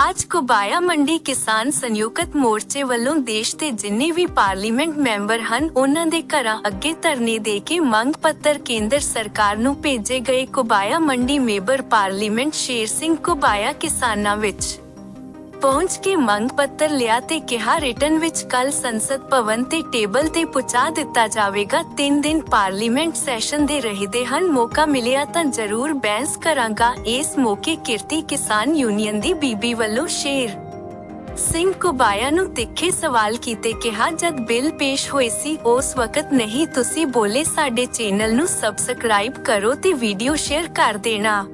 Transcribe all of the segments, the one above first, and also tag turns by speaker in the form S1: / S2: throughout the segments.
S1: ਅੱਜ ਕੁਬਾਇਆ ਮੰਡੀ ਕਿਸਾਨ ਸੰਯੁਕਤ ਮੋਰਚੇ ਵੱਲੋਂ ਦੇਸ਼ ਦੇ ਜਿੰਨੇ ਵੀ ਪਾਰਲੀਮੈਂਟ ਮੈਂਬਰ ਹਨ, ਉਹਨਾਂ ਦੇ ਘਰਾਂ ਅੱਗੇ ਧਰਨੇ ਦੇ ਕੇ ਮੰਗ ਪੱਤਰ ਕੇਂਦਰ ਸਰਕਾਰ ਨੂੰ ਭੇਜੇ ਗਏ ਕੁਬਾਇਆ ਮੰਡੀ ਮੈਂਬਰ ਪਾਰਲੀਮੈਂਟ ਸ਼ੇਰ ਸਿੰਘ ਕੁਬਾਇਆ ਕਿਸਾਨਾਂ ਵਿੱਚ। ਪਹੁੰਚ ਕੇ ਮੰਗ ਪੱਤਰ ਲਿਆ ਤੇ ਕਿਹਾ, ਰਿਟਰਨ ਵਿੱਚ ਕੱਲ ਸੰਸਦ ਭਵਨ ਤੇ ਟੇਬਲ ਤੇ ਪਹੁੰਚਾ ਦਿੱਤਾ ਜਾਵੇਗਾ। 3 ਦਿਨ ਪਾਰਲੀਮੈਂਟ ਸੈਸ਼ਨ ਦੇ ਰਹਿਦੇ ਹਨ। ਮੌਕਾ ਮਿਲਿਆ ਤਾਂ ਜ਼ਰੂਰ ਬਹਿਸ ਕਰਾਂਗਾ। ਇਸ ਮੌਕੇ ਕਿਰਤੀ ਕਿਸਾਨ ਯੂਨੀਅਨ ਦੀ ਬੀਬੀ ਵੱਲੋਂ ਸ਼ੇਰ ਸਿੰਘ ਕੁਬਾਇਆ ਨੂੰ ਤਿੱਖੇ ਸਵਾਲ ਕੀਤੇ ਕਿਹਾ, ਜਦ ਬਿੱਲ ਪੇਸ਼ ਹੋਏ ਸੀ, ਉਸ ਵਕਤ ਨਹੀਂ, ਤੁਸੀਂ ਬੋਲੇ ਸਾਡੇ ਚੈਨਲ ਨੂੰ ਸਬਸਕ੍ਰਾਈਬ ਕਰੋ ਤੇ ਵੀਡੀਓ ਸ਼ੇਅਰ ਕਰ ਦੇਣਾ।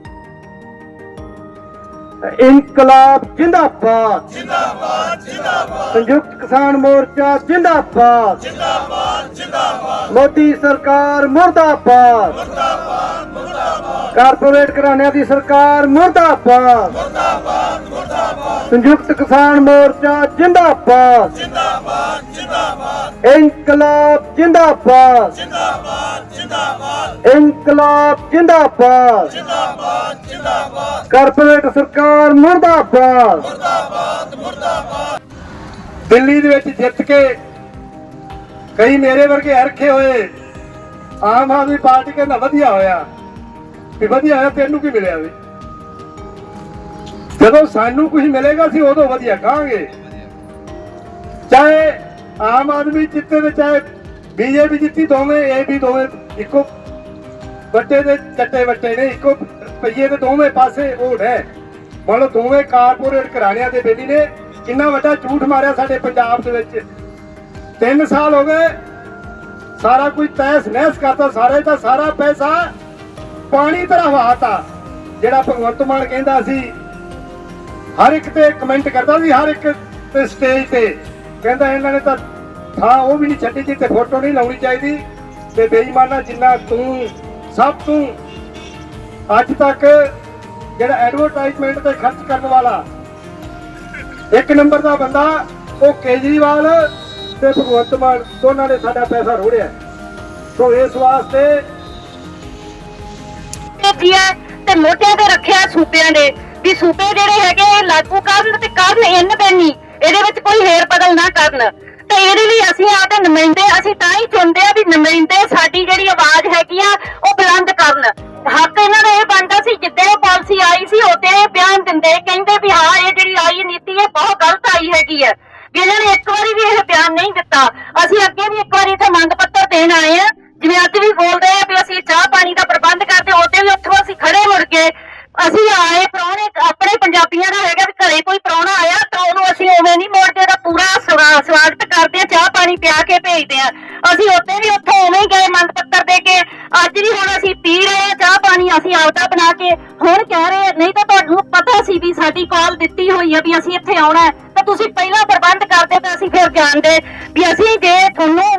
S2: ਇਨਕਲਾਬ ਜਿੰਦਾਬਾਦ ਜਿੰਦਾਬਾਦ ਜਿੰਦਾਬਾਦ ਸੰਯੁਕਤ ਕਿਸਾਨ ਮੋਰਚਾ ਜਿੰਦਾਬਾਦ ਜਿੰਦਾਬਾਦ ਜਿੰਦਾਬਾਦ ਮੋਦੀ ਸਰਕਾਰ ਮੁਰਦਾਬਾਦ ਮੁਰਦਾਬਾਦ ਮੁਰਦਾਬਾਦ ਕਾਰਪੋਰੇਟ ਘਰਾਣਿਆਂ ਦੀ ਸਰਕਾਰ ਮੁਰਦਾਬਾਦ ਮੁਰਦਾਬਾਦ ਮੁਰਦਾਬਾਦ ਸੰਯੁਕਤ ਕਿਸਾਨ ਮੋਰਚਾ ਜਿੰਦਾਬਾਦ ਜਿੰਦਾਬਾਦ ਜਿੰਦਾਬਾਦ ਇਨਕਲਾਬ ਜਿੰਦਾਬਾਦ ਜਿੰਦਾਬਾਦ ਜਿੰਦਾਬਾਦ ਇਨਕਲਾਬ ਜਿੰਦਾਬਾਦ ਕਾਰਪੋਰੇਟ ਸਰਕਾਰ ਮੁਰਦਾਬਾਦ। ਮੁਰਦਾਬਾਦ ਮੁਰਦਾਬਾਦ। ਦਿੱਲੀ ਦੇ ਵਿੱਚ ਜਿੱਤ ਕੇ ਕਈ ਮੇਰੇ ਵਰਗੇ ਹਰਖੇ ਹੋਏ ਆਮ ਆਦਮੀ ਪਾਰਟੀ ਕਹਿੰਦਾ ਵਧੀਆ ਹੋਇਆ। ਵੀ ਵਧੀਆ ਹੋਇਆ ਤੈਨੂੰ ਕੀ ਮਿਲਿਆ ਵੀ? ਜਦੋਂ ਸਾਨੂੰ ਕੁਝ ਮਿਲੇਗਾ ਸੀ ਉਦੋਂ ਵਧੀਆ ਕਹਾਂਗੇ। ਚਾਹੇ ਆਮ ਆਦਮੀ ਜਿੱਤੇ ਤੇ ਚਾਹੇ ਬੀਜੇਪੀ ਜਿੱਤੀ ਦੋਵੇਂ ਇਹ ਵੀ ਦੋਵੇਂ ਇੱਕੋ ਵੱਟੇ ਦੇ ਚੱਟੇ ਵੱਟੇ ਨੇ ਇੱਕੋ ਪਈਏ ਦੇ ਦੋਵੇਂ ਪਾਸੇ ਉਹ ਹੈ। ਮੰਨ ਲਓ ਦੋਵੇਂ ਕਾਰਪੋਰੇਟ ਘਰਾਣਿਆਂ ਦੇ ਬੇਲੀ ਨੇ, ਕਿੰਨਾ ਵੱਡਾ ਝੂਠ ਮਾਰਿਆ ਸਾਡੇ ਪੰਜਾਬ ਦੇ ਵਿੱਚ। 3 ਸਾਲ ਹੋ ਗਏ, ਸਾਰਾ ਕੁਝ ਤੈਸ ਨਹਿਸ ਕਰਤਾ ਸਾਰੇ ਦਾ ਸਾਰਾ ਪੈਸਾ ਪਾਣੀ ਤਰ੍ਹਾਂ ਵਹਾਤਾ ਜਿਹੜਾ ਭਗਵੰਤ ਮਾਨ ਕਹਿੰਦਾ ਸੀ। ਹਰ ਇੱਕ ਤੇ ਕਮੈਂਟ ਕਰਦਾ ਸੀ, ਹਰ ਇੱਕ ਤੇ ਸਟੇਜ ਤੇ। ਕਹਿੰਦਾ ਇਹਨਾਂ ਨੇ ਤਾਂ ਥਾਂ ਉਹ ਵੀ ਨਹੀਂ ਛੱਡੀ ਜਿੱਥੇ ਫੋਟੋ ਨਹੀਂ ਲਾਉਣੀ ਚਾਹੀਦੀ। ਤੇ ਬੇਈਮਾਨਾ ਜਿੰਨਾ ਤੂੰ, ਸਭ ਤੂੰ ਅੱਜ ਤੱਕ ਜਿਹੜਾ ਐਡਵਰਟਾਈਜ਼ਮੈਂਟ ਤੇ ਖਰਚ ਕਰਨ ਵਾਲਾ ਇੱਕ ਨੰਬਰ ਦਾ ਬੰਦਾ, ਉਹ ਕੇਜਰੀਵਾਲ ਤੇ ਭਗਵੰਤ ਮਾਨ, ਦੋਨਾਂ ਨੇ ਸਾਡਾ ਪੈਸਾ ਰੋੜਿਆ। ਸੋ ਇਸ ਵਾਸਤੇ
S3: ਭੇਜੀ ਤੇ ਮੋਢਿਆਂ ਤੇ ਰੱਖਿਆ ਸੂਬਿਆਂ ਦੇ ਵੀ ਸੂਬੇ ਜਿਹੜੇ ਹੈਗੇ, ਇਹ ਲਾਗੂ ਕਰਨ ਤੇ ਕਰਨ ਇੰਨ ਬੈਨੀ ਇਹਦੇ ਵਿੱਚ ਕੋਈ ਹੇਰ ਬਦਲ ਨਾ ਕਰਨ। ਤੇ ਇਹਦੇ ਲਈ ਅਸੀਂ ਆਪਦੇ ਨੁਮਾਇੰਦੇ, ਅਸੀਂ ਤਾਂ ਹੀ ਚੁਣਦੇ ਆ ਵੀ ਨੁਮਾਇੰਦੇ ਸਾਡੀ ਜਿਹੜੀ ਆਵਾਜ਼ ਹੈਗੀ ਆ, ਉਹ ਬੁਲੰਦ ਕਰਨ। ਹੱਕ ਇਹਨਾਂ ਦਾ ਇਹ ਬਣਦਾ ਸੀ, ਜਿੱਦਾਂ ਇਹ ਪਾਲਿਸੀ ਆਈ ਸੀ ਉਹਦੇ ਬਿਆਨ ਦਿੰਦੇ, ਕਹਿੰਦੇ ਵੀ ਹਾਂ, ਇਹ ਜਿਹੜੀ ਆਈ ਨੀਤੀ ਇਹ ਬਹੁਤ ਗਲਤ ਆਈ ਹੈਗੀ ਹੈ। ਵੀ ਇਹਨਾਂ ਨੇ ਇੱਕ ਵਾਰੀ ਵੀ ਇਹ ਬਿਆਨ ਨਹੀਂ ਦਿੱਤਾ। ਅਸੀਂ ਅੱਗੇ ਵੀ ਇੱਕ ਵਾਰੀ ਇੱਥੇ ਮੰਗ ਪੱਤਰ ਦੇਣ ਆਏ ਆ ਜਿਵੇਂ ਅੱਜ ਵੀ ਬੋਲਦੇ ਆ ਵੀ ਅਸੀਂ ਚਾਹ ਪਾਣੀ ਦਾ ਪ੍ਰਬੰਧ ਕਰਦੇ ਉਹਦੇ ਵੀ ਉੱਥੋਂ ਅਸੀਂ ਖੜੇ ਮੁੜ ਕੇ। ਅਸੀਂ ਆਏ ਪ੍ਰਾਹੁਣੇ, ਆਪਣੇ ਪੰਜਾਬੀਆਂ ਦਾ ਹੈਗਾ ਵੀ ਘਰੇ ਕੋਈ ਪ੍ਰਾਹੁਣਾ ਆਇਆ ਤਾਂ ਉਹਨੂੰ ਅਸੀਂ ਉਵੇਂ ਨਹੀਂ ਮੋੜਦੇ ਦਾ ਪੂਰਾ ਸਵਾ- ਸਵਾਗਤ ਕੇ ਭੇਜਦੇ ਆ। ਅਸੀਂ ਉੱਤੇ ਵੀ ਉੱਥੋਂ ਉਵੇਂ ਹੀ ਗਏ ਮੰਗ ਪੱਤਰ ਦੇ ਕੇ। ਅੱਜ ਵੀ ਹੁਣ ਅਸੀਂ ਪੀ ਰਹੇ ਆ ਚਾਹ ਪਾਣੀ ਅਸੀਂ ਆਪਦਾ ਬਣਾ ਕੇ ਹੁਣ ਕਹਿ ਰਹੇ ਆ, ਨਹੀਂ ਤਾਂ ਤੁਹਾਨੂੰ ਪਤਾ ਸੀ ਵੀ ਸਾਡੀ ਕਾਲ ਦਿੱਤੀ ਹੋਈ ਆ ਵੀ ਅਸੀਂ ਇੱਥੇ ਆਉਣਾ ਹੈ, ਤਾਂ ਤੁਸੀਂ ਪਹਿਲਾਂ ਪ੍ਰਬੰਧ ਕਰਦੇ ਤਾਂ ਅਸੀਂ ਫਿਰ ਜਾਣਦੇ ਵੀ ਅਸੀਂ ਜੇ ਤੁਹਾਨੂੰ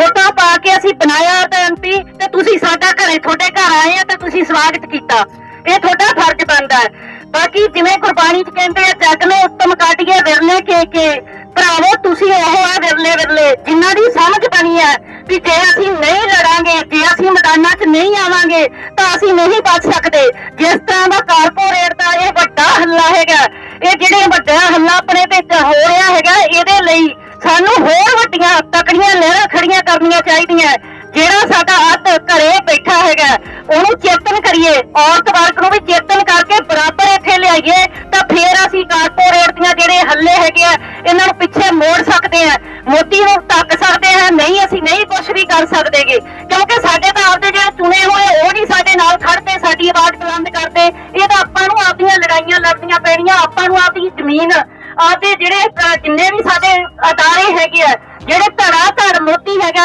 S3: ਵੋਟਾਂ ਪਾ ਕੇ ਅਸੀਂ ਬਣਾਇਆ ਤਾਂ ਐਮਪੀ ਤੇ ਤੁਸੀਂ ਸਾਡਾ ਘਰੇ ਤੁਹਾਡੇ ਘਰ ਆਏ ਆ ਤੇ ਤੁਸੀਂ ਸਵਾਗਤ ਕੀਤਾ। ਇਹ ਤੁਹਾਡਾ ਫਰਜ਼ ਬਣਦਾ ਹੈ। ਬਾਕੀ ਜਿਵੇਂ ਕੁਰਬਾਨੀ ਚ ਕਹਿੰਦੇ ਆ, ਜੱਗ ਨੇ ਉੱਤਮ ਕਾਟੀਏ ਵਿਰਲੇ ਕੇ ਕੇ। ਭਰਾਵੋ, ਤੁਸੀਂ ਉਹ ਆ ਵਿਰਲੇ ਵਿਰਲੇ, ਜਿਨ੍ਹਾਂ ਦੀ ਸਮਝ ਬਣੀ ਹੈ ਵੀ ਜੇ ਅਸੀਂ ਨਹੀਂ ਲੜਾਂਗੇ, ਜੇ ਅਸੀਂ ਮੈਦਾਨਾਂ 'ਚ ਨਹੀਂ ਆਵਾਂਗੇ, ਤਾਂ ਅਸੀਂ ਨਹੀਂ ਬਚ ਸਕਦੇ। ਜਿਸ ਤਰ੍ਹਾਂ ਦਾ ਕਾਰਪੋਰੇਟ ਦਾ ਇਹ ਵੱਡਾ ਹੱਲਾ ਹੈਗਾ, ਇਹ ਜਿਹੜੇ ਵੱਡਾ ਹੱਲਾ ਆਪਣੇ ਤੇ ਹੋ ਰਿਹਾ ਹੈਗਾ, ਇਹਦੇ ਲਈ ਸਾਨੂੰ ਹੋਰ ਵੱਡੀਆਂ ਤਕੜੀਆਂ ਲਹਿਰਾਂ ਖੜੀਆਂ ਕਰਨੀਆਂ ਚਾਹੀਦੀਆਂ। ਜਿਹੜਾ ਸਾਡਾ ਹੱਥ ਘਰੇ ਬੈਠਾ ਹੈਗਾ, ਉਹਨੂੰ ਚੇਤਨ ਕਰੀਏ। ਔਰਤ ਵਰਗ ਨੂੰ ਵੀ ਚੇਤਨ ਕਰਕੇ ਬਰਾਬਰ ਲਿਆਈਏ ਤਾਂ ਫੇਰ ਅਸੀਂ ਕਾਰਪੋਰੇਟ ਦੀਆਂ ਜਿਹੜੇ ਹੱਲੇ ਹੈਗੇ ਆ, ਇਹਨਾਂ ਨੂੰ ਪਿੱਛੇ ਮੋੜ ਸਕਦੇ ਆ। ਮੋਦੀ ਨੂੰ ਤੱਕ ਸਕਦੇ ਆ, ਨਹੀਂ, ਅਸੀਂ ਨਹੀਂ ਕੁਝ ਵੀ ਕਰ ਸਕਦੇਗੇ। ਕਿਉਂਕਿ ਸਾਡੇ ਤਾਂ ਆਪਦੇ ਜਿਹੜੇ ਚੁਣੇ ਹੋਏ ਉਹ ਨਹੀਂ ਸਾਡੇ ਨਾਲ ਖੜਦੇ ਸਾਡੀ ਆਵਾਜ਼ ਬੁਲੰਦ ਕਰਦੇ। ਇਹ ਤਾਂ ਆਪਾਂ ਨੂੰ ਆਪਦੀਆਂ ਲੜਾਈਆਂ ਲੜਨੀਆਂ ਪੈਣੀਆਂ, ਆਪਾਂ ਨੂੰ ਆਪਦੀ ਜ਼ਮੀਨ, ਆਪਦੇ ਜਿਹੜੇ ਜਿੰਨੇ ਵੀ ਸਾਡੇ ਅਦਾਰੇ ਹੈਗੇ ਆ, ਜਿਹੜੇ ਧੜਾ ਧੜ ਮੋਤੀ ਹੈਗਾ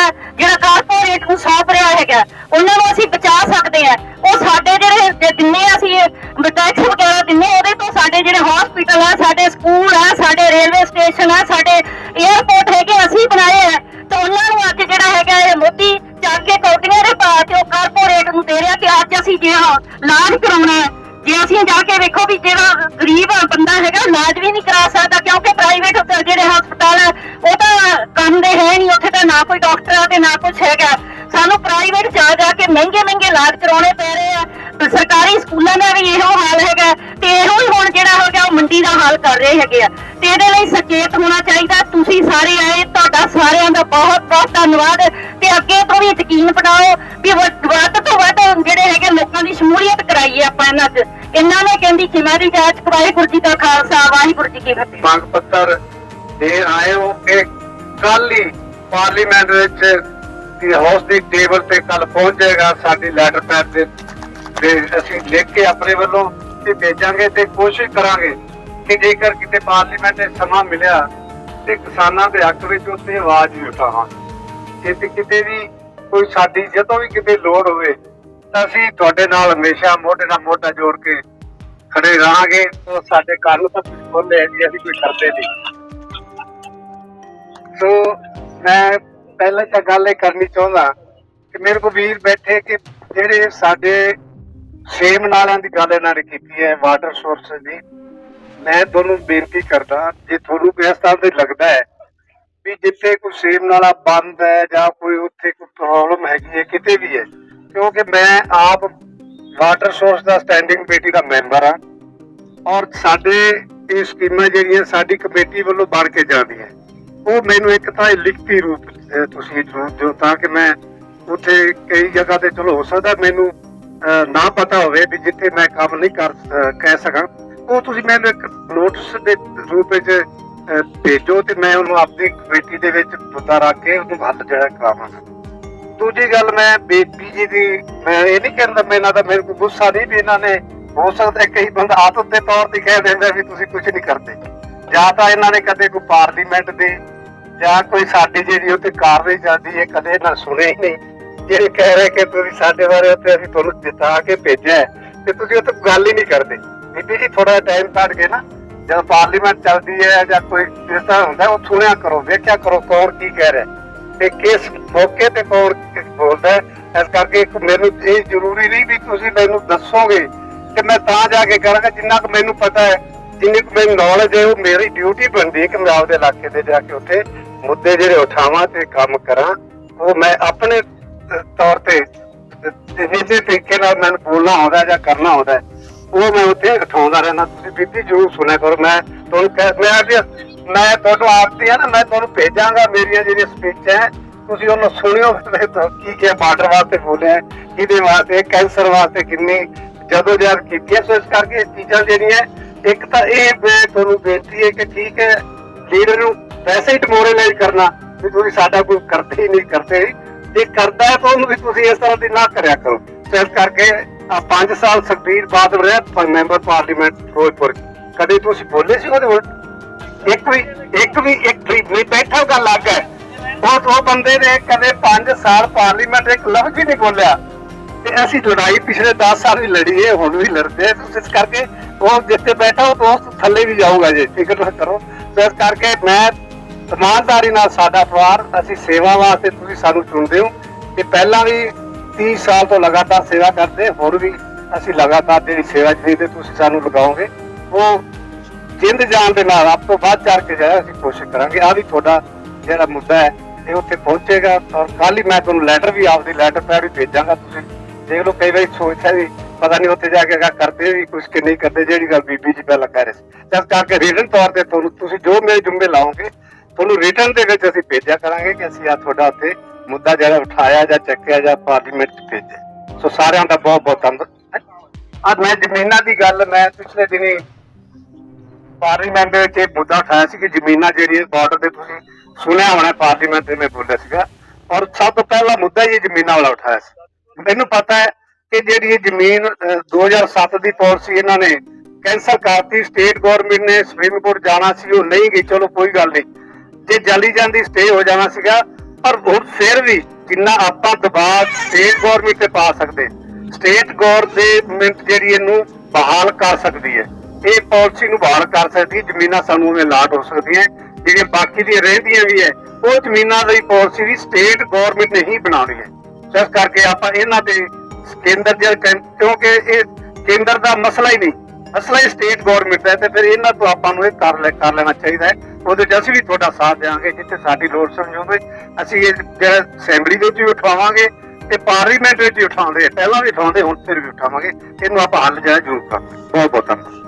S3: ਦੇ ਰਿਹਾ ਕਿ ਅੱਜ ਅਸੀਂ ਜੇ ਇਲਾਜ ਕਰਾਉਣਾ ਜੇ ਅਸੀਂ ਜਾ ਕੇ ਵੇਖੋ ਵੀ ਜਿਹੜਾ ਗਰੀਬ ਬੰਦਾ ਹੈਗਾ, ਇਲਾਜ ਵੀ ਨਹੀਂ ਕਰਾ ਸਕਦਾ ਕਿਉਂਕਿ ਪ੍ਰਾਈਵੇਟ ਜਿਹੜੇ ਹਸਪਤਾਲ ਆ ਉਹ ਤਾਂ ਕੰਮ ਦੇ ਹੈ ਨਹੀਂ, ਉੱਥੇ ਤਾਂ ਨਾ ਕੋਈ ਡਾਕਟਰ ਆ ਤੇ ਨਾ ਕੁਝ ਹੈਗਾ। ਸਾਨੂੰ ਪ੍ਰਾਈਵੇਟ ਜਾ ਜਾ ਕੇ ਮਹਿੰਗੇ ਮਹਿੰਗੇ ਇਲਾਜ ਕਰਾਉਣੇ ਪੈ ਰਹੇ ਆ। ਸਰਕਾਰੀ ਸਕੂਲਾਂ ਦਾ ਵੀ ਇਹੋ ਹਾਲ ਹੈਗਾ ਤੇ ਇਹੋ ਹੀ ਹੁਣ ਜਿਹੜਾ ਹੋ ਗਿਆ ਉਹ ਮੰਡੀ ਦਾ ਹਾਲ ਕਰ ਰਹੇ ਹੈਗੇ ਆ। ਤੇ ਇਹਦੇ ਲਈ ਸੁਚੇਤ ਹੋਣਾ ਚਾਹੀਦਾ। ਤੁਸੀਂ ਸਾਰੇ ਆਏ, ਤੁਹਾਡਾ ਸਾਰਿਆਂ ਦਾ ਬਹੁਤ ਬਹੁਤ ਧੰਨਵਾਦ। ਤੇ ਅੱਗੇ ਤੋਂ ਵੀ ਯਕੀਨ ਬਣਾਓ ਵੀ ਵੱਧ ਤੋਂ ਵੱਧ ਜਿਹੜੇ ਹੈਗੇ ਲੋਕਾਂ ਦੀ ਸ਼ਮੂਲੀਅਤ ਕਰਾਈਏ ਆਪਾਂ ਇਹਨਾਂ 'ਚ। ਇਹਨਾਂ ਨੇ ਕਹਿੰਦੀ ਕਿਵੇਂ ਦੀ ਜਾਂਚ ਵਾਹਿਗੁਰੂ ਜੀ ਦਾ ਖਾਲਸਾ, ਵਾਹਿਗੁਰੂ ਜੀ ਕੀ ਫਤਿਹ।
S4: ਮੰਗ ਪੱਤਰ ਦੇ ਆਏ ਹੋ ਕਿ ਕੱਲ ਹੀ ਪਾਰਲੀਮੈਂਟ ਵਿੱਚ ਦੀ ਹਾਊਸ ਦੀ ਟੇਬਲ ਤੇ ਕੱਲ ਪਹੁੰਚ ਜਾਏਗਾ ਸਾਡੀ ਲੈਟਰ ਪੈਡ ਤੇ ਅਸੀਂ ਲਿਖ ਕੇ ਆਪਣੇ ਵੱਲੋਂ ਤੇ ਭੇਜਾਂਗੇ ਤੇ ਕੋਸ਼ਿਸ਼ ਕਰਾਂਗੇ ਕਿ ਜੇਕਰ ਕਿਤੇ ਪਾਰਲੀਮੈਂਟ ਵਿੱਚ ਸਮਾਂ ਮਿਲਿਆ ਤੇ ਕਿਸਾਨਾਂ ਦੇ ਹੱਕ ਵਿੱਚ ਉੱਤੇ ਆਵਾਜ਼ ਵੀ ਉਠਾਵਾਂਗੇ ਜੇ ਕਿਤੇ ਵੀ ਕੋਈ ਸਾਡੀ ਜਦੋਂ ਵੀ ਕਿਤੇ ਲੋੜ ਹੋਵੇ, ਤਾਂ ਅਸੀਂ ਤੁਹਾਡੇ ਨਾਲ ਹਮੇਸ਼ਾ ਮੋਢੇ ਨਾਲ ਮੋਢਾ ਜੋੜ ਕੇ ਖੜੇ ਰਹਾਂਗੇ। ਉਹ ਸਾਡੇ ਕੰਨ ਤਾਂ ਖੋਲੇ ਜੀ, ਅਸੀਂ ਕੋਈ ਕਰਦੇ ਨਹੀਂ। ਸੋ ਮੈਂ ਪਹਿਲਾਂ ਤਾਂ ਗੱਲ ਇਹ ਕਰਨੀ ਚਾਹੁੰਦਾ ਕਿ ਮੇਰੇ ਕੋਲ ਵੀਰ ਬੈਠੇ ਕਿ ਜਿਹੜੇ ਸਾਡੇ ਸੇਮ ਨਾਲਿਆਂ ਦੀ ਗੱਲ ਇਹਨਾਂ ਨੇ ਕੀਤੀ ਹੈ ਵਾਟਰ ਸੋਰਸ ਦੀ। ਮੈਂ ਤੁਹਾਨੂੰ ਬੇਨਤੀ ਕਰਦਾ ਜੇ ਤੁਹਾਨੂੰ ਇਸ ਤਰ੍ਹਾਂ ਦੇ ਲੱਗਦਾ ਹੈ ਵੀ ਜਿੱਥੇ ਕੋਈ ਸੇਮ ਨਾਲਾ ਬੰਦ ਹੈ ਜਾਂ ਕੋਈ ਉੱਥੇ ਕੋਈ ਪ੍ਰੋਬਲਮ ਹੈਗੀ ਹੈ, ਕਿਤੇ ਵੀ ਹੈ, ਕਿਉਂਕਿ ਮੈਂ ਆਪ ਵਾਟਰ ਸੋਰਸ ਦਾ ਸਟੈਂਡਿੰਗ ਕਮੇਟੀ ਦਾ ਮੈਂਬਰ ਹਾਂ ਔਰ ਸਾਡੇ ਇਹ ਸਕੀਮਾਂ ਜਿਹੜੀਆਂ ਸਾਡੀ ਕਮੇਟੀ ਵੱਲੋਂ ਬਣ ਕੇ ਜਾਂਦੀਆਂ ਉਹ ਮੈਨੂੰ ਇੱਕ ਤਾਂ ਲਿਖਤੀ ਰੂਪ ਤੁਸੀਂ ਜ਼ਰੂਰ ਦਿਓ ਤਾਂ ਕਿ ਮੈਂ ਉੱਥੇ ਕਈ ਜਗ੍ਹਾ ਤੇ, ਚਲੋ ਹੋ ਸਕਦਾ ਮੈਨੂੰ ਨਾ ਪਤਾ ਹੋਵੇ ਵੀ ਜਿੱਥੇ ਮੈਂ ਕੰਮ ਨਹੀਂ ਕਰ ਕਹਿ ਸਕਾਂ। ਉਹ ਤੁਸੀਂ ਮੈਨੂੰ ਇੱਕ ਨੋਟਿਸ ਦੇ ਰੂਪ ਵਿੱਚ ਭੇਜੋ ਤੇ ਮੈਂ ਉਹਨੂੰ ਆਪਣੀ ਕਮੇਟੀ ਦੇ ਵਿੱਚ ਮੁੱਦਾ ਰੱਖ ਕੇ ਉਹਨੂੰ ਹੱਲ ਜਿਹੜਾ ਕਰਾਵਾਂਗਾ ਦੂਜੀ ਗੱਲ ਮੈਂ ਬੇਬੀ ਜੀ ਦੀ, ਮੈਂ ਇਹ ਨਹੀਂ ਕਹਿੰਦਾ ਮੈਂ ਇਹਨਾਂ ਦਾ ਮੇਰੇ ਕੋਲ ਗੁੱਸਾ ਨਹੀਂ ਵੀ ਇਹਨਾਂ ਨੇ, ਹੋ ਸਕਦਾ ਕਈ ਬੰਦਾ ਆਦਤ ਦੇ ਤੌਰ ਤੇ ਕਹਿ ਦਿੰਦਾ ਵੀ ਤੁਸੀਂ ਕੁਝ ਨਹੀਂ ਕਰਦੇ। ਜਾਂ ਤਾਂ ਇਹਨਾਂ ਨੇ ਕਦੇ ਕੋਈ ਪਾਰਲੀਮੈਂਟ ਦੇ, ਜਾਂ ਕੋਈ ਸਾਡੀ ਜਿਹੜੀ ਉੱਤੇ ਕਾਰਵਾਈ ਜਾਂਦੀ ਹੈ, ਕਦੇ ਇਹਨਾਂ ਸੁਣੇ ਹੀ ਨਹੀਂ। ਜਿਹੜੇ ਕਹਿ ਰਹੇ ਕਿ ਤੁਸੀਂ ਸਾਡੇ ਬਾਰੇ ਉੱਤੇ ਅਸੀਂ ਤੁਹਾਨੂੰ ਜਿਤਾ ਕੇ ਭੇਜਿਆ ਤੇ ਤੁਸੀਂ ਉੱਤੇ ਗੱਲ ਹੀ ਨਹੀਂ ਕਰਦੇ। ਬੀਬੀ ਜੀ ਥੋੜਾ ਟਾਈਮ ਕੱਢ ਕੇ ਨਾ, ਜਦੋਂ ਪਾਰਲੀਮੈਂਟ ਚੱਲਦੀ ਹੈ ਜਾਂ ਕੋਈ ਇਸ ਹੁੰਦਾ, ਉਹ ਸੁਣਿਆ ਕਰੋ, ਵੇਖਿਆ ਕਰੋ ਕੌਣ ਕੀ ਕਹਿ ਰਿਹਾ ਤੇ ਕਿਸ ਮੌਕੇ ਤੇ ਕੌਣ ਬੋਲਦਾ ਇਸ ਕਰਕੇ ਮੈਨੂੰ ਇਹ ਜ਼ਰੂਰੀ ਨਹੀਂ ਵੀ ਤੁਸੀਂ ਮੈਨੂੰ ਦੱਸੋਗੇ ਕਿ ਮੈਂ ਤਾਂ ਜਾ ਕੇ ਕਰਾਂਗਾ, ਜਿੰਨਾ ਕੁ ਮੈਨੂੰ ਪਤਾ ਹੈ, ਜਿੰਨੀ ਕੁ ਮੈਨੂੰ ਨੌਲੇਜ ਹੈ, ਉਹ ਮੇਰੀ ਡਿਊਟੀ ਬਣਦੀ ਹੈ ਕਿ ਮੈਂ ਆਪਦੇ ਇਲਾਕੇ ਦੇ ਜਾ ਕੇ ਉੱਥੇ ਮੁੱਦੇ ਜਿਹੜੇ ਉਠਾਵਾਂ ਤੇ ਕੰਮ ਕਰਾਂ। ਉਹ ਮੈਂ ਆਪਣੇ ਤੌਰ ਤੇ ਜਿਸ ਤਰੀਕੇ ਨਾਲ ਮੈਨੂੰ ਬੋਲਣਾ ਆਉਂਦਾ ਜਾਂ ਕਰਨਾ ਆਉਂਦਾ ਉਹ ਮੈਂ ਉੱਥੇ ਉਠਾਉਂਦਾ ਰਹਿਣਾ ਤੁਸੀਂ ਬੀਬੀ ਜ਼ਰੂਰ ਸੁਣਿਆ ਕਰੋ। ਮੈਂ ਤੁਹਾਨੂੰ ਕਹਿ ਮੈਂ ਅੱਜ ਮੈਂ ਤੁਹਾਨੂੰ ਆਪਤੀ ਆ ਨਾ, ਮੈਂ ਤੁਹਾਨੂੰ ਭੇਜਾਂਗਾ ਮੇਰੀਆਂ ਜਿਹੜੀਆਂ ਸਪੀਚਾਂ ਹੈ ਤੁਸੀਂ ਉਹਨੂੰ ਸੁਣਿਓ, ਮੈਂ ਤਾਂ ਕੀ ਕੀ ਬਾਰਡਰ ਵਾਸਤੇ ਬੋਲਿਆ ਕਿਹਦੇ ਵਾਸਤੇ, ਕੈਂਸਰ ਵਾਸਤੇ ਕਿੰਨੀ ਜਦੋਂ ਜਦ ਕੀਤੀ ਸੋ ਇਸ ਕਰਕੇ ਇਹ ਚੀਜ਼ਾਂ ਜਿਹੜੀਆਂ ਇੱਕ ਤਾਂ ਇਹ ਮੈਂ ਤੁਹਾਨੂੰ ਬੇਨਤੀ ਹੈ ਕਿ ਠੀਕ ਹੈ ਲੀਡਰ ਨੂੰ ਵੈਸੇ ਹੀ ਡਿਮੋਰਲਾਈਜ਼ ਕਰਨਾ ਵੀ ਤੁਸੀਂ ਸਾਡਾ ਕੋਈ ਕਰਦੇ ਹੀ ਨਹੀਂ, ਕਰਦੇ ਜੇ ਕਰਦਾ ਤਾਂ ਉਹਨੂੰ ਵੀ ਤੁਸੀਂ ਇਸ ਤਰ੍ਹਾਂ ਦੀ ਨਾ ਕਰਿਆ ਕਰੋ। ਤੇ ਇਸ ਕਰਕੇ 5 ਸਾਲ ਸੁਖਬੀਰ ਬਾਦਲ ਰਿਹਾ ਮੈਂਬਰ ਪਾਰਲੀਮੈਂਟ ਫਿਰੋਜ਼ਪੁਰ। ਕਦੇ ਤੁਸੀਂ ਬੋਲੇ ਸੀ ਉਹਦੇ ਉਲਟ ਇੱਕ ਵੀ ਇੱਕ ਵੀ ਇੱਕ ਵੀ ਨਹੀਂ ਬੈਠਾ ਗੱਲ ਲੱਗ ਹੈ। ਉਹ ਉਹ ਬੰਦੇ ਨੇ ਕਦੇ 5 ਸਾਲ ਪਾਰਲੀਮੈਂਟ ਇੱਕ ਲਫ਼ਜ਼ ਵੀ ਨਹੀਂ ਬੋਲਿਆ। ਤੇ ਅਸੀਂ ਲੜਾਈ ਪਿਛਲੇ 10 ਸਾਲ ਵੀ ਲੜੀ ਹੈ ਹੁਣ ਵੀ ਲੜਦੇ ਹਾਂ। ਇਸ ਕਰਕੇ ਉਹ ਜਿੱਥੇ ਬੈਠਾ ਉਹ ਦੋਸਤ ਥੱਲੇ ਵੀ ਜਾਊਗਾ ਜੀ, ਫਿਕਰ ਨਾ ਕਰੋ। ਇਸ ਕਰਕੇ ਮੈਂ ਇਮਾਨਦਾਰੀ ਨਾਲ ਸਾਡਾ ਪਰਿਵਾਰ, ਅਸੀਂ ਸੇਵਾ ਵਾਸਤੇ ਤੁਸੀਂ ਸਾਨੂੰ ਚੁਣਦੇ ਹੋ। ਤੇ ਪਹਿਲਾਂ ਵੀ 30 ਸਾਲ ਤੋਂ ਲਗਾਤਾਰ ਸੇਵਾ ਕਰਦੇ, ਹੋਰ ਵੀ ਅਸੀਂ ਲਗਾਤਾਰ ਜਿਹੜੀ ਸੇਵਾ ਜਿਹੜੀ ਤੁਸੀਂ ਸਾਨੂੰ ਲਗਾਓਗੇ, ਉਹ ਜਿੰਦ ਜਾਨ ਦੇ ਨਾਲ ਆਪ ਤੋਂ ਬਾਅਦ ਚੜ ਕੇ ਜਾਇਆ ਅਸੀਂ ਕੋਸ਼ਿਸ਼ ਕਰਾਂਗੇ। ਆ ਵੀ ਤੁਹਾਡਾ ਜਿਹੜਾ ਮੁੱਦਾ ਹੈ, ਇਹ ਉੱਥੇ ਪਹੁੰਚੇਗਾ ਔਰ ਕੱਲ ਹੀ ਮੈਂ ਤੁਹਾਨੂੰ ਲੈਟਰ ਵੀ ਆਪਦੀ ਲੈਟਰ ਪੈਰ ਵੀ ਭੇਜਾਂਗਾ। ਤੁਸੀਂ ਦੇਖ ਲਓ, ਕਈ ਵਾਰੀ ਸੋਚਿਆ ਵੀ ਪਤਾ ਨਹੀਂ ਉੱਥੇ ਜਾ ਕੇ ਕਿਆ ਕਰਦੇ ਵੀ ਕੁਝ ਕਿ ਨਹੀਂ ਕਰਦੇ, ਜਿਹੜੀ ਗੱਲ ਬੀਬੀ ਜੀ ਪਹਿਲਾਂ ਕਹਿ ਰਹੇ ਸੀ। ਤੇ ਕਰਕੇ ਰਿਟਨ ਤੌਰ ਤੇ ਤੁਹਾਨੂੰ, ਤੁਸੀਂ ਜੋ ਮੇਰੇ ਜੁੰਮੇ ਲਾਓਗੇ ਤੁਹਾਨੂੰ ਰਿਟਰਨ ਦੇ ਵਿੱਚ ਅਸੀਂ ਭੇਜਿਆ ਕਰਾਂਗੇ ਕਿ ਅਸੀਂ ਆ ਤੁਹਾਡਾ ਉੱਥੇ ਮੁੱਦਾ ਜਿਹੜਾ ਉਠਾਇਆ ਜਾਂ ਚੱਕਿਆ ਜਾਂ ਪਾਰਲੀਮੈਂਟ ਭੇਜਿਆ। ਸੋ ਸਾਰਿਆਂ ਦਾ ਬਹੁਤ ਬਹੁਤ ਧੰਨਵਾਦ। ਅੱਜ ਮੈਂ ਜ਼ਮੀਨਾਂ ਦੀ ਗੱਲ ਮੈਂ ਪਿਛਲੇ ਦਿਨੀ ਪਾਰਲੀਮੈਂਟ ਦੇ ਵਿੱਚ ਇਹ ਮੁੱਦਾ ਉਠਾਇਆ ਸੀ ਕਿ ਜ਼ਮੀਨਾਂ ਜਿਹੜੀਆਂ ਬਾਰਡਰ ਦੇ ਤੁਸੀਂ ਸੁਣਿਆ ਹੋਣਾ ਪਾਰਲੀਮੈਂਟ ਦੇ ਮੈਂ ਬੋਲਿਆ ਸੀਗਾ। ਔਰ ਸਭ ਤੋਂ ਪਹਿਲਾ ਮੁੱਦਾ ਇਹ ਜ਼ਮੀਨਾਂ ਵਾਲਾ ਉਠਾਇਆ ਸੀ। ਮੈਨੂੰ ਪਤਾ ਹੈ ਕਿ ਜਿਹੜੀ ਇਹ ਜ਼ਮੀਨ ਅਹ, 2007 ਦੀ ਪਾਲਿਸੀ ਇਹਨਾਂ ਨੇ ਕੈਂਸਲ ਕਰਤੀ ਸਟੇਟ ਗਵਰਨਮੈਂਟ ਨੇ ਸੁਪਰੀਮ ਕੋਰਟ ਜਾਣਾ ਸੀ ਉਹ ਨਹੀਂ ਗਈ। ਚਲੋ ਕੋਈ ਗੱਲ ਨਹੀਂ। ਜੇ ਜਲੀ ਜਾਂਦੀ ਸਟੇ ਹੋ ਜਾਣਾ ਸੀਗਾ, ਪਰ ਹੁਣ ਫਿਰ ਵੀ ਜਿੰਨਾ ਆਪਾਂ ਦਬਾਅ ਸਟੇਟ ਗਵਰਨਮੈਂਟ ਤੇ ਪਾ ਸਕਦੇ ਸਟੇਟ ਗਵਰਨਮੈਂਟ ਜਿਹੜੀ ਇਹਨੂੰ ਬਹਾਲ ਕਰ ਸਕਦੀ ਹੈ, ਇਹ ਪਾਲਿਸੀ ਨੂੰ ਬਹਾਲ ਕਰ ਸਕਦੀ ਹੈ, ਜ਼ਮੀਨਾਂ ਸਾਨੂੰ ਉਵੇਂ ਅਲਾਟ ਹੋ ਸਕਦੀਆਂ, ਜਿਹੜੀਆਂ ਬਾਕੀ ਦੀਆਂ ਰਹਿੰਦੀਆਂ ਵੀ ਹੈ, ਉਹ ਜ਼ਮੀਨਾਂ ਦੀ ਪਾਲਿਸੀ ਵੀ ਸਟੇਟ ਗਵਰਨਮੈਂਟ ਨੇ ਹੀ ਬਣਾਉਣੀ ਹੈ। ਇਸ ਕਰਕੇ ਆਪਾਂ ਇਹਨਾਂ ਤੇ ਕੇਂਦਰ ਦੇ ਕਿਉਂਕਿ ਇਹ ਕੇਂਦਰ ਦਾ ਮਸਲਾ ਹੀ ਨਹੀਂ, ਮਸਲਾ ਹੀ ਸਟੇਟ ਗਵਰਨਮੈਂਟ ਦਾ ਤੇ ਫਿਰ ਇਹਨਾਂ ਤੋਂ ਆਪਾਂ ਨੂੰ ਇਹ ਕਰ ਲੈਣਾ ਚਾਹੀਦਾ ਹੈ। ਉਹਦੇ 'ਚ ਅਸੀਂ ਵੀ ਤੁਹਾਡਾ ਸਾਥ ਦੇਵਾਂਗੇ ਜਿੱਥੇ ਸਾਡੀ ਲੋੜ ਸਮਝੋਗੇ। ਅਸੀਂ ਇਹ ਜਿਹੜਾ ਅਸੈਂਬਲੀ ਦੇ ਵਿੱਚ ਵੀ ਉਠਾਵਾਂਗੇ ਤੇ ਪਾਰਲੀਮੈਂਟ ਵਿੱਚ ਵੀ ਉਠਾਉਂਦੇ ਪਹਿਲਾਂ ਵੀ ਉਠਾਉਂਦੇ, ਹੁਣ ਫਿਰ ਵੀ ਉਠਾਵਾਂਗੇ। ਇਹਨੂੰ ਆਪਾਂ ਹੱਲ ਜਿਹੜਾ ਜ਼ਰੂਰ ਕਰਾਂਗੇ ਬਹੁਤ ਬਹੁਤ ਧੰਨਵਾਦ।